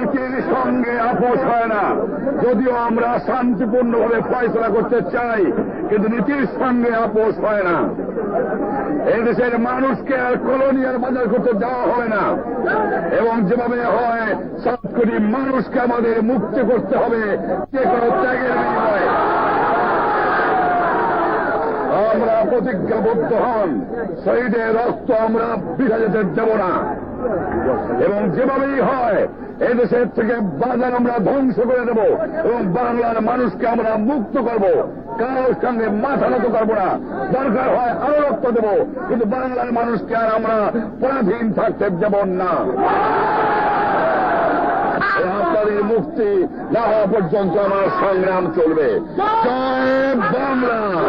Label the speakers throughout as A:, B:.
A: নীতির সঙ্গে আপোষ হয় না। যদিও আমরা শান্তিপূর্ণভাবে ফয়সলা করতে চাই, কিন্তু নীতির সঙ্গে আপোষ হয় না। এদেশের মানুষকে আর কলোনিয়ার বাজার করতে দেওয়া হয় না। এবং যেভাবে হয় সাত কোটি মানুষকে আমাদের মুক্ত করতে হবে, যে কোনো ত্যাগের বিনিময়ে আমরা প্রতিজ্ঞাবদ্ধ হন। শহীদের রক্ত আমরা বিঘা দেব না। এবং যেভাবেই হয়, এদেশের থেকে বাজার আমরা ধ্বংস করে দেব এবং বাংলার মানুষকে আমরা মুক্ত করব। কারোর সঙ্গে মাথা নত করব না। দরকার হয় আরও রক্ত দেব। কিন্তু বাংলার মানুষকে আর আমরা পরাধীন থাকতে দেব না। আপনাদের মুক্তি না হওয়া পর্যন্ত আমার সংগ্রাম চলবে। জয় বাংলা!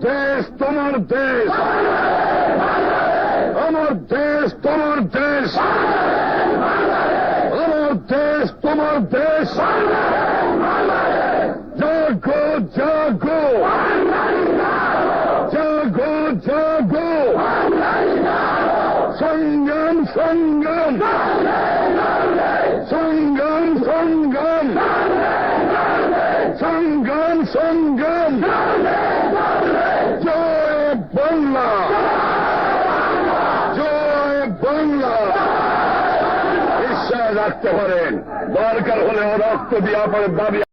A: দেশ তোমার দেশ আমার দেশ তোমার দেশ আমার দেশ তোমার দেশ জাগো জাগো জাগো জাগো সংগ্রাম সংগ্রাম সংগ্রাম বিশ্বাস রাখতে পারেন। দরকার হলে রক্ত দিয়ে আপনার দাবি